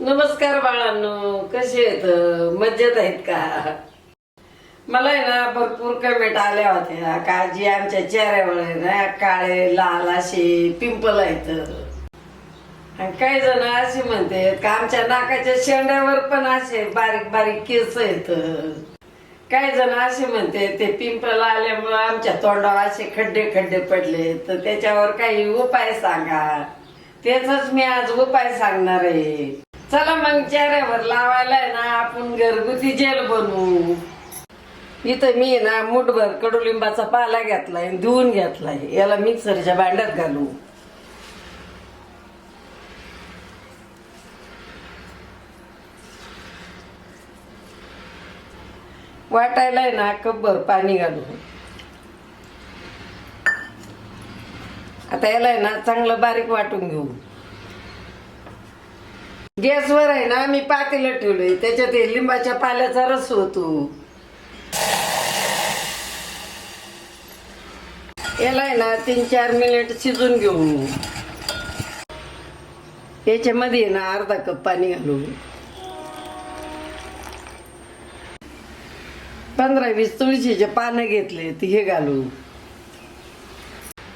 नमस्कार बाळांनो कसे आहेत? मज्जेत आहेत का? मला आहे ना भरपूर कमेंट आल्या होत्या. का आमच्या चेहऱ्यावर आहे ना काळे लाल असे पिंपल आहेत. आणि काही जण असे म्हणते का आमच्या नाकाच्या शेंड्यावर पण असे बारीक बारीक केस आहेत. काही जण असे म्हणते ते पिंपल आल्यामुळं आमच्या तोंडावर असे खड्डे खड्डे पडले. तर त्याच्यावर काही उपाय सांगा. त्याचाच मी आज उपाय सांगणार आहे. चला मग चेहऱ्यावर लावायला आहे ना आपण घरगुती जेल बनवू. इथं मी ना मुठभर कडुलिंबाचा पाला घेतलाय धुवून घेतलाय. याला मिक्सरच्या भांड्यात घालू. वाटायला आहे ना कपभर पाणी घालू. आता याला आहे ना चांगलं बारीक वाटून घेऊ. गॅसवर आहे ना मी पातेलं ठेवलंय. त्याच्यात हे लिंबाच्या पाल्याचा रस होतो. याला आहे ना तीन चार मिनिट शिजून घेऊ. याच्यामध्ये आहे ना अर्धा कप पाणी घालू पंधरा वीस तुळशीचे पानं घेतले ते हे घालू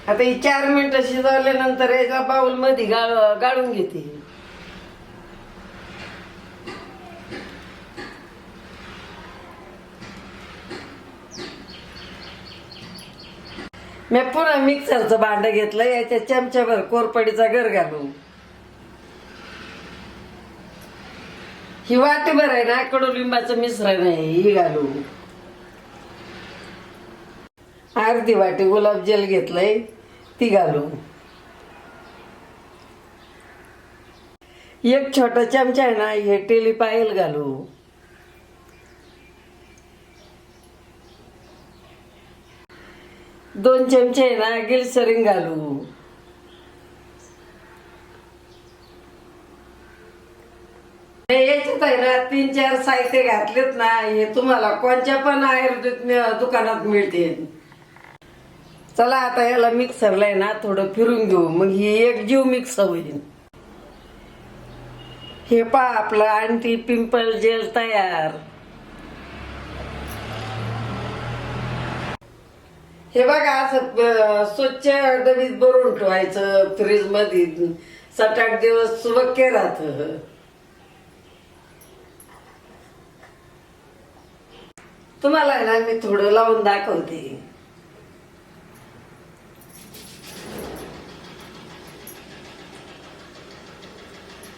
आता ही चार मिनिटं शिजवल्यानंतर एका बाउलमध्ये गाळ- गाळून घेते. मी पुन्हा मिक्सरचं भांड घेतलं याच्या चमच्याभर कोरपडीचा घर घालू ही वाटीभर आहे ना कडुलिंबाचं मिश्रण आहे ही घालू अर्धी वाटी गुलाबजल घेतलंय ती घालू एक छोटा चमचा आहे ना हे टेली पायल घालू दोन चमचे आहे ना गिलसरिंग घालू. हे याच्यात आहे ना तीन चार साहित्य घातलेत ना हे तुम्हाला कोणत्या पण आयुर्वेदिक दुकानात मिळते चला आता याला मिक्सरला आहे ना थोडं फिरून घेऊ. मग ही एक जीव मिक्स होईल. हे पा आपलं अँटी पिंपल जेल तयार. हे बघा असं स्वच्छ डबीत भरून ठेवायचं फ्रीजमध्ये सात आठ दिवस सुबक्के राहत. तुम्हाला ना मी थोडं लावून दाखवते.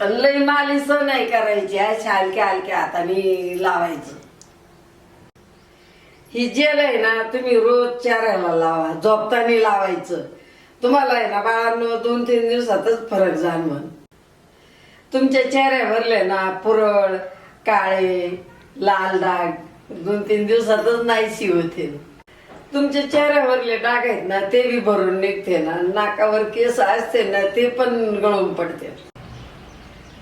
लई मालिश नाही करायची अशा हलक्या हलक्या हाताने लावायचं. ही जेल आहे ना तुम्ही रोज चारायला लावा झोपताना लावायचं. तुम्हाला आहे ना बाळांनो दोन तीन दिवसातच फरक जाणवण तुमच्या चेहऱ्यावरले ना पुरळ काळे लाल डाग दोन तीन दिवसातच नाहीशी होते तुमच्या चेहऱ्यावरले डाग आहेत ना ते बी भरून निघते ना नाकावर केस असते ना ते पण गळून पडते.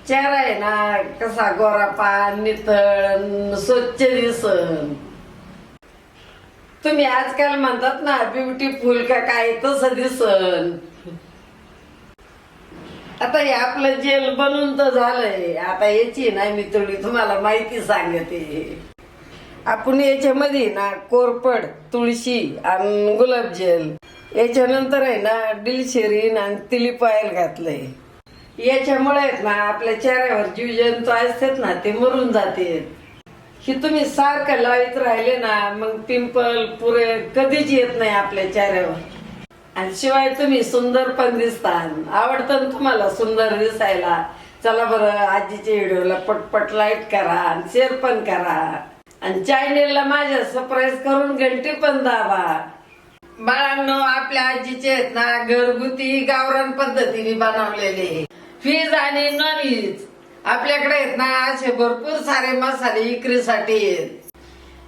चेहरा आहे ना कसा गोरा पान नितळ स्वच्छ दिसन. तुम्ही आजकाल म्हणतात ना ब्युटीफुल का काय तसं दिसन. आता हे आपलं जेल बनून तर झालंय. आता याची ना मी थोडी तुम्हाला माहिती सांगते. आपण याच्यामध्ये ना कोरपड तुळशी आणि गुलाबजल याच्यानंतर आहे ना डिलशेरीन आणि तिलीप ऑइल घातलंय. याच्यामुळे आहेत ना आपल्या चेहऱ्यावर जीवजंतू असतात ना ते मरून जाते ही तुम्ही सारखं लावित राहिले ना मग पिंपल पुरे कधीच येत नाही आपल्या चेहऱ्यावर. आणि शिवाय तुम्ही सुंदर पण दिसता. आवडतं ना तुम्हाला सुंदर दिसायला? चला बरं आजीच्या व्हिडिओला पटपट लाईक करा आणि शेअर पण करा. आणि चॅनेलला माझ्या सरप्राईज करून घंटी पण दाबा. बाळांनो आपल्या आजीचे आहेत ना घरगुती गावरान पद्धतीने बनवलेले. व्हेज आणि नॉन व्हेज आपल्याकडे आहेत ना असे भरपूर सारे मसाले विक्रीसाठी आहेत.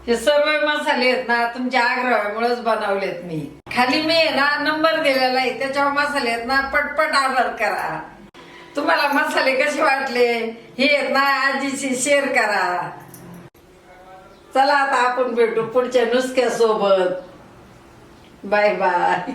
हे सर्व मसाले आहेत ना तुमच्या आग्रहामुळेच बनवलेत मी. खाली मी ना नंबर दिलेला आहे. त्याच्यावर मसाले आहेत ना पटपट ऑर्डर करा. तुम्हाला मसाले कसे वाटले हे आहेत ना आजीशी शेअर करा. चला आता आपण भेटू पुढच्या नुसक्या सोबत बाय बाय